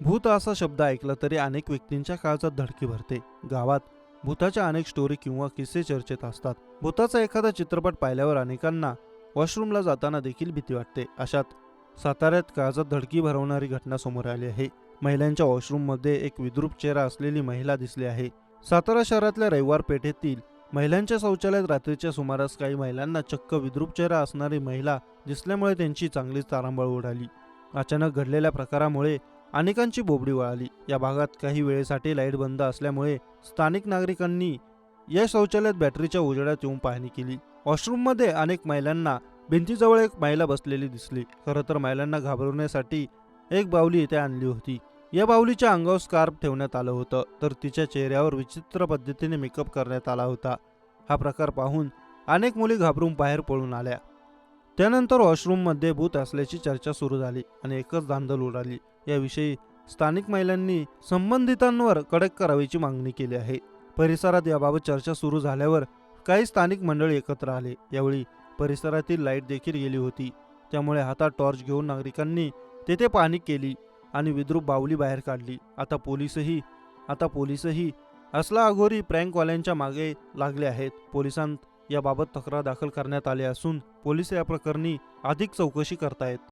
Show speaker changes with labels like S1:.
S1: भूत असा शब्द ऐकला तरी अनेक व्यक्तींच्या काळजात धडकी भरते. गावात भूताच्या अनेक स्टोरी किंवा किस्से चर्चेत असतात. भूताचा एखादा चित्रपट पाहिल्यावर अनेकांना वॉशरूमला जाताना देखील भीती वाटते. अशात साताऱ्यात काळजात धडकी भरवणारी घटना समोर आली आहे. महिलांच्या वॉशरूममध्ये एक विद्रूप चेहरा असलेली महिला दिसली आहे. सातारा शहरातल्या रविवार पेठेतील महिलांच्या शौचालयात रात्रीच्या सुमारास काही महिलांना चक्क विद्रूप चेहरा असणारी महिला दिसल्यामुळे त्यांची चांगलीच तारांबळ उडाली. अचानक घडलेल्या प्रकारामुळे अनेकांची बोबडी वळाली. या भागात काही वेळेसाठी लाइट बंद असल्यामुळे स्थानिक नागरिकांनी या शौचालयात बॅटरीच्या उजेडात येऊन पाहणी केली. वॉशरूममध्ये अनेक महिलांना भिंतीजवळ एक महिला बसलेली दिसली. खरं तर महिलांना घाबरवण्यासाठी एक बावली इथे आणली होती. या बावलीच्या अंगावर स्कार्फ ठेवण्यात आलं होतं तर तिच्या चेहऱ्यावर विचित्र पद्धतीने मेकअप करण्यात आला होता. हा प्रकार पाहून अनेक मुली घाबरून बाहेर पळून आल्या. त्यानंतर वॉशरूममध्ये भूत असल्याची चर्चा सुरू झाली आणि एकच धांदल उडाली. याविषयी स्थानिक महिलांनी संबंधितांवर कडक करावीची मागणी केली आहे. परिसरात याबाबत चर्चा सुरू झाल्यावर काही स्थानिक मंडळी एकत्र आले. यावेळी परिसरातील लाइट देखील गेली होती. त्यामुळे हातात टॉर्च घेऊन नागरिकांनी तेथे पाहणी केली आणि विद्रूप बावली बाहेर काढली. आता पोलिसही आता पोलिसही असला अघोरी प्रँकवाल्यांच्या मागे लागले आहेत. पोलिसांत याबाबत तक्रार दाखल करण्यात आली असून पोलीस या प्रकरणी अधिक चौकशी करतायत.